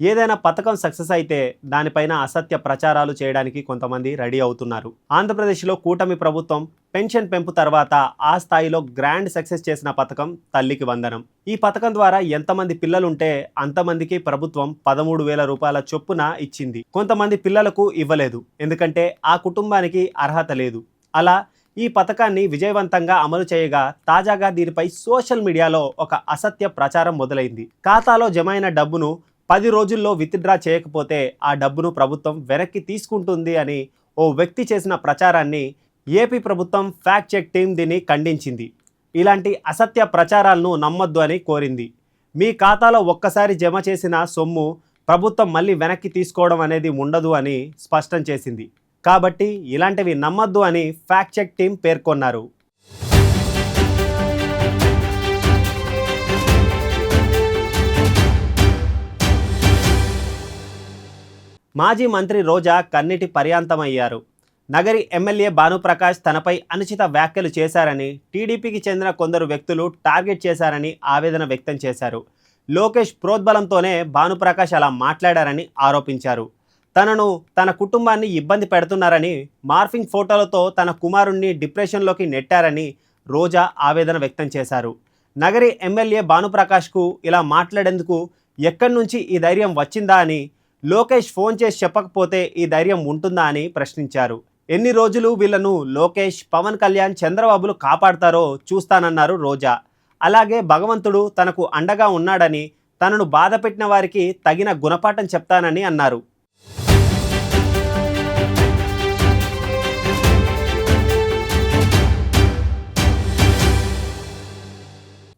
ఏదైనా పథకం సక్సెస్ అయితే దానిపైన అసత్య ప్రచారాలు చేయడానికి కొంతమంది రెడీ అవుతున్నారు. ఆంధ్రప్రదేశ్లో కూటమి ప్రభుత్వం పెన్షన్ పెంపు తర్వాత ఆ స్థాయిలో గ్రాండ్ సక్సెస్ చేసిన పథకం తల్లికి వందనం. ఈ పథకం ద్వారా ఎంతమంది పిల్లలుంటే అంతమందికి ప్రభుత్వం పదమూడు వేల రూపాయల చొప్పున ఇచ్చింది. కొంతమంది పిల్లలకు ఇవ్వలేదు. ఎందుకంటే ఆ కుటుంబానికి అర్హత లేదు. అలా ఈ పథకాన్ని విజయవంతంగా అమలు చేయగా తాజాగా దీనిపై సోషల్ మీడియాలో ఒక అసత్య ప్రచారం మొదలైంది. ఖాతాలో జమైన డబ్బును పది రోజుల్లో విత్డ్రా చేయకపోతే ఆ డబ్బును ప్రభుత్వం వెనక్కి తీసుకుంటుంది అని ఓ వ్యక్తి చేసిన ప్రచారాన్ని ఏపీ ప్రభుత్వం ఫ్యాక్ట్ చెక్ టీం దీన్ని ఖండించింది. ఇలాంటి అసత్య ప్రచారాలను నమ్మొద్దు అని కోరింది. మీ ఖాతాలో ఒక్కసారి జమ చేసిన సొమ్ము ప్రభుత్వం మళ్ళీ వెనక్కి తీసుకోవడం అనేది ఉండదు అని స్పష్టం చేసింది. కాబట్టి ఇలాంటివి నమ్మద్దు అని ఫ్యాక్ట్ చెక్ టీం పేర్కొన్నారు. మాజీ మంత్రి రోజా కన్నిటి పర్యాంతమయ్యారు. నగరి ఎమ్మెల్యే భానుప్రకాష్ తనపై అనుచిత వ్యాఖ్యలు చేశారని టీడీపీకి చెందిన కొందరు వ్యక్తులు టార్గెట్ చేశారని ఆవేదన వ్యక్తం చేశారు. లోకేష్ ప్రోద్బలంతోనే భానుప్రకాష్ అలా మాట్లాడారని ఆరోపించారు. తనను తన కుటుంబాన్ని ఇబ్బంది పెడుతున్నారని మార్ఫింగ్ ఫోటోలతో తన కుమారుణ్ణి డిప్రెషన్లోకి నెట్టారని రోజా ఆవేదన వ్యక్తం చేశారు. నగరి ఎమ్మెల్యే భానుప్రకాష్కు ఇలా మాట్లాడేందుకు ఎక్కడి నుంచి ఈ ధైర్యం వచ్చిందా అని లోకేష్ ఫోన్ చేసి చెప్పకపోతే ఈ ధైర్యం ఉంటుందా అని ప్రశ్నించారు. ఎన్ని రోజులు వీళ్ళను లోకేష్ పవన్ కళ్యాణ్ చంద్రబాబులు కాపాడతారో చూస్తానన్నారు రోజా. అలాగే భగవంతుడు తనకు అండగా ఉన్నాడని తనను బాధపెట్టిన వారికి తగిన గుణపాఠం చెప్తానని అన్నారు.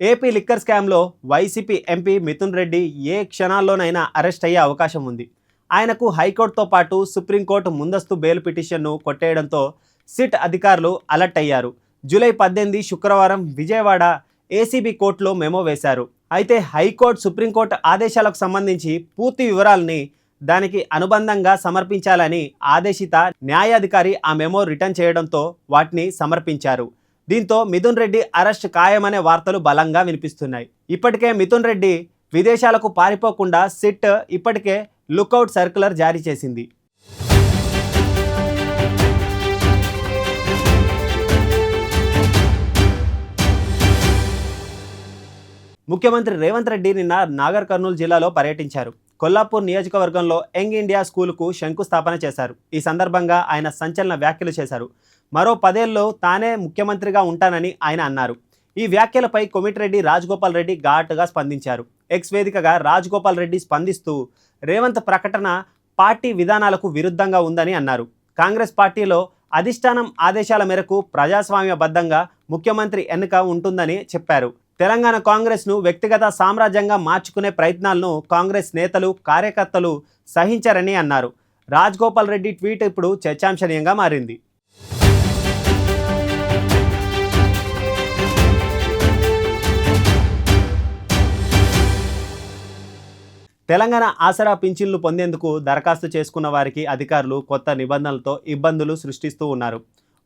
ఏపీ లిక్కర్ స్కామ్లో వైసీపీ ఎంపీ మిథున్ రెడ్డి ఏ క్షణాల్లోనైనా అరెస్ట్ అయ్యే అవకాశం ఉంది. ఆయనకు హైకోర్టుతో పాటు సుప్రీంకోర్టు ముందస్తు బెయిల్ పిటిషన్ను కొట్టేయడంతో సిట్ అధికారులు అలర్ట్ అయ్యారు. జూలై పద్దెనిమిది శుక్రవారం విజయవాడ ఏసీబీ కోర్టులో మెమో వేశారు. అయితే హైకోర్టు సుప్రీంకోర్టు ఆదేశాలకు సంబంధించి పూర్తి వివరాలని దానికి అనుబంధంగా సమర్పించాలని ఆదేశిత న్యాయాధికారి ఆ మెమో రిటర్న్ చేయడంతో వాటిని సమర్పించారు. దీంతో మిథున్ రెడ్డి అరెస్ట్ ఖాయమనే వార్తలు బలంగా వినిపిస్తున్నాయి. ఇప్పటికే మిథున్ రెడ్డి విదేశాలకు పారిపోకుండా సిట్ ఇప్పటికే లుకౌట్ సర్కులర్ జారీ చేసింది. ముఖ్యమంత్రి రేవంత్ రెడ్డి నిన్న నాగర్ కర్నూలు జిల్లాలో పర్యటించారు. కొల్లాపూర్ నియోజకవర్గంలో యంగ్ ఇండియా స్కూల్కు శంకుస్థాపన చేశారు. ఈ సందర్భంగా ఆయన సంచలన వ్యాఖ్యలు చేశారు. మరో పదేళ్ళలో తానే ముఖ్యమంత్రిగా ఉంటానని ఆయన అన్నారు. ఈ వ్యాఖ్యలపై కొమిటిరెడ్డి రాజగోపాల్ రెడ్డి ఘాటుగా స్పందించారు. ఎక్స్ వేదికగా రాజగోపాల్ రెడ్డి స్పందిస్తూ రేవంత్ ప్రకటన పార్టీ విధానాలకు విరుద్ధంగా ఉందని అన్నారు. కాంగ్రెస్ పార్టీలో అధిష్టానం ఆదేశాల మేరకు ప్రజాస్వామ్యబద్ధంగా ముఖ్యమంత్రి ఎన్నిక ఉంటుందని చెప్పారు. తెలంగాణ కాంగ్రెస్ను వ్యక్తిగత సామ్రాజ్యంగా మార్చుకునే ప్రయత్నాలను కాంగ్రెస్ నేతలు కార్యకర్తలు సహించరని అన్నారు. రాజ్గోపాల్ రెడ్డి ట్వీట్ ఇప్పుడు చర్చాంశనీయంగా మారింది. తెలంగాణ ఆసరా పింఛన్లు పొందేందుకు దరఖాస్తు చేసుకున్న వారికి అధికారులు కొత్త నిబంధనలతో ఇబ్బందులు సృష్టిస్తూ ఉన్నారు.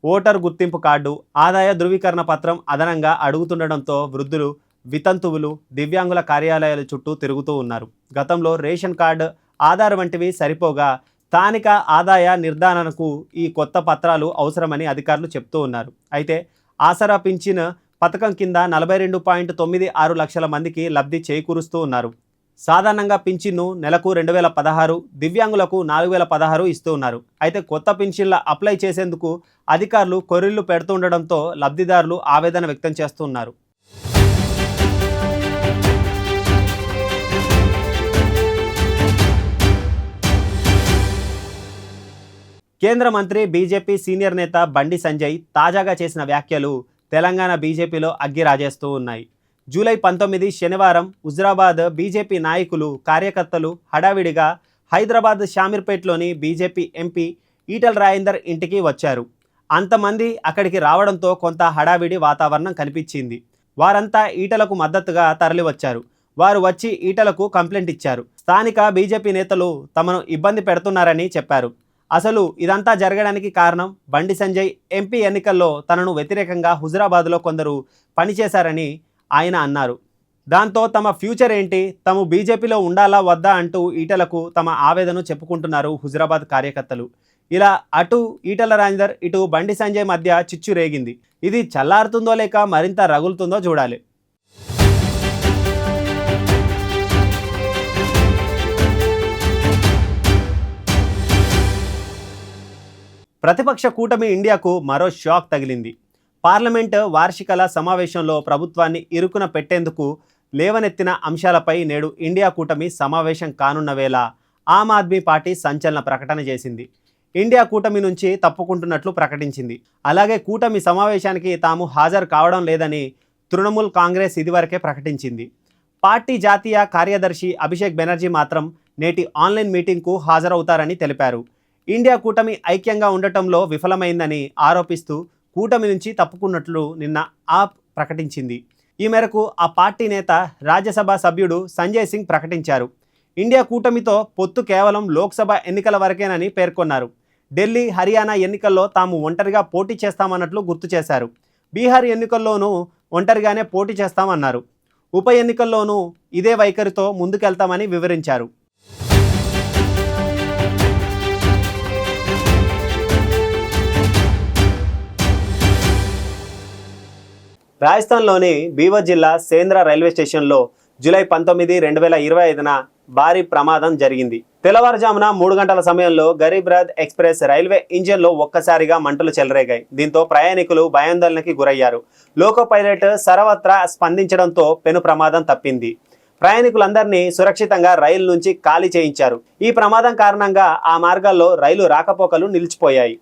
ఓటర్ గుర్తింపు కార్డు ఆదాయ ధృవీకరణ పత్రం అదనంగా అడుగుతుండడంతో వృద్ధులు వితంతువులు దివ్యాంగుల కార్యాలయాల చుట్టూ తిరుగుతూ ఉన్నారు. గతంలో రేషన్ కార్డు ఆధార్ వంటివి సరిపోగా స్థానిక ఆదాయ నిర్ధారణకు ఈ కొత్త పత్రాలు అవసరమని అధికారులు చెప్తూ ఉన్నారు. అయితే ఆసరా పింఛన్ పథకం కింద నలభై రెండు పాయింట్ తొమ్మిది ఆరు లక్షల మందికి లబ్ధి చేకూరుస్తూ ఉన్నారు. సాధారణంగా పింఛన్ను నెలకు రెండు వేల పదహారు దివ్యాంగులకు నాలుగు వేల పదహారు ఇస్తూ ఉన్నారు. అయితే కొత్త పింఛన్ల అప్లై చేసేందుకు అధికారులు కొర్రిళ్ళు పెడుతుండడంతో లబ్ధిదారులు ఆవేదన వ్యక్తం చేస్తున్నారు కేంద్ర మంత్రి బీజేపీ సీనియర్ నేత బండి సంజయ్ తాజాగా చేసిన వ్యాఖ్యలు తెలంగాణ బీజేపీలో అగ్గి రాజేస్తూ ఉన్నాయి. జూలై పంతొమ్మిది శనివారం హుజరాబాద్ బీజేపీ నాయకులు కార్యకర్తలు హడావిడిగా హైదరాబాద్ షామీర్పేట్లోని బీజేపీ ఎంపీ ఈటల రాజేందర్ ఇంటికి వచ్చారు. అంతమంది అక్కడికి రావడంతో కొంత హడావిడి వాతావరణం కనిపించింది. వారంతా ఈటలకు మద్దతుగా తరలివచ్చారు. వారు వచ్చి ఈటలకు కంప్లైంట్ ఇచ్చారు. స్థానిక బీజేపీ నేతలు తమను ఇబ్బంది పెడుతున్నారని చెప్పారు. అసలు ఇదంతా జరగడానికి కారణం బండి సంజయ్ ఎంపీ ఎన్నికల్లో తనను వ్యతిరేకంగా హుజరాబాద్లో కొందరు పనిచేశారని ఆయన అన్నారు. దాంతో తమ ఫ్యూచర్ ఏంటి? తాము బీజేపీలో ఉండాలా వద్దా అంటూ ఈటలకు తమ ఆవేదన చెప్పుకుంటున్నారు హుజరాబాద్ కార్యకర్తలు. ఇలా అటు ఈటల రాజేందర్ ఇటు బండి సంజయ్ మధ్య చిచ్చు రేగింది. ఇది చల్లారుతుందో లేక మరింత రగులుతుందో చూడాలి. ప్రతిపక్ష కూటమి ఇండియాకు మరో షాక్ తగిలింది. పార్లమెంట్ వార్షికల సమావేశంలో ప్రభుత్వాన్ని ఇరుకున పెట్టేందుకు లేవనెత్తిన అంశాలపై నేడు ఇండియా కూటమి సమావేశం కానున్న వేళ ఆమ్ ఆద్మీ పార్టీ సంచలన ప్రకటన చేసింది. ఇండియా కూటమి నుంచి తప్పుకుంటున్నట్లు ప్రకటించింది. అలాగే కూటమి సమావేశానికి తాము హాజరు కావడం లేదని తృణమూల్ కాంగ్రెస్ ఇదివరకే ప్రకటించింది. పార్టీ జాతీయ కార్యదర్శి అభిషేక్ బెనర్జీ మాత్రం నేటి ఆన్లైన్ మీటింగ్కు హాజరవుతారని తెలిపారు. ఇండియా కూటమి ఐక్యంగా ఉండటంలో విఫలమైందని ఆరోపిస్తూ కూటమి నుంచి తప్పుకున్నట్లు నిన్న ఆప్ ప్రకటించింది. ఈ మేరకు ఆ పార్టీ నేత రాజ్యసభ సభ్యుడు సంజయ్ సింగ్ ప్రకటించారు. ఇండియా కూటమితో పొత్తు కేవలం లోక్సభ ఎన్నికల వరకేనని పేర్కొన్నారు. ఢిల్లీ హర్యానా ఎన్నికల్లో తాము ఒంటరిగా పోటీ చేస్తామన్నట్లు గుర్తు చేశారు. బీహార్ ఎన్నికల్లోనూ ఒంటరిగానే పోటీ చేస్తామన్నారు. ఉప ఎన్నికల్లోనూ ఇదే వైఖరితో ముందుకెళ్తామని వివరించారు. రాజస్థాన్లోని బీవర్ జిల్లా సేంద్ర రైల్వే స్టేషన్లో జూలై పంతొమ్మిది రెండు వేల ఇరవై ఐదున భారీ ప్రమాదం జరిగింది. తెల్లవారుజామున మూడు గంటల సమయంలో గరీబ్ రథ్ ఎక్స్ప్రెస్ రైల్వే ఇంజన్లో ఒక్కసారిగా మంటలు చెలరేగాయి. దీంతో ప్రయాణికులు భయాందోళనకి గురయ్యారు. లోకో పైలట్ సర్వత్రా స్పందించడంతో పెను ప్రమాదం తప్పింది. ప్రయాణికులందరినీ సురక్షితంగా రైలు నుంచి ఖాళీ చేయించారు. ఈ ప్రమాదం కారణంగా ఆ మార్గాల్లో రైలు రాకపోకలు నిలిచిపోయాయి.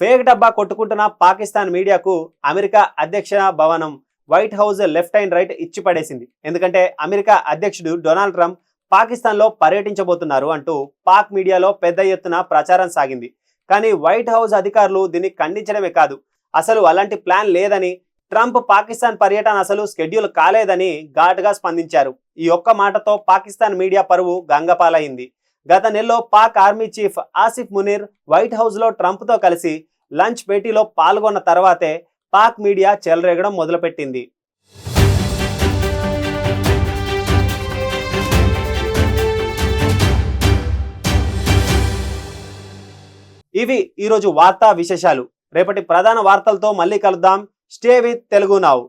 ఫేక్ డబ్బా కొట్టుకుంటున్న పాకిస్తాన్ మీడియాకు అమెరికా అధ్యక్ష భవనం White House left and right ఇచ్చి పడేసింది. ఎందుకంటే అమెరికా అధ్యక్షుడు డొనాల్డ్ ట్రంప్ పాకిస్తాన్లో పర్యటించబోతున్నారు అంటూ పాక్ మీడియాలో పెద్ద ఎత్తున ప్రచారం సాగింది. కానీ వైట్ హౌస్ అధికారులు దీన్ని ఖండించడమే కాదు అసలు అలాంటి ప్లాన్ లేదని ట్రంప్ పాకిస్తాన్ పర్యటన అసలు స్కెడ్యూల్ కాలేదని ఘాటుగా స్పందించారు. ఈ ఒక్క మాటతో పాకిస్తాన్ మీడియా పరువు గంగపాలైంది. గత నెలలో Pak army chief Asif Munir White హౌస్లో ట్రంప్తో కలిసి లంచ్ భేటీలో పాల్గొన్న తర్వాతే పాక్ మీడియా చెలరేగడం మొదలుపెట్టింది. ఇవి ఈరోజు వార్తా విశేషాలు. రేపటి ప్రధాన వార్తలతో మళ్ళీ కలుద్దాం. Stay with Telugu నావు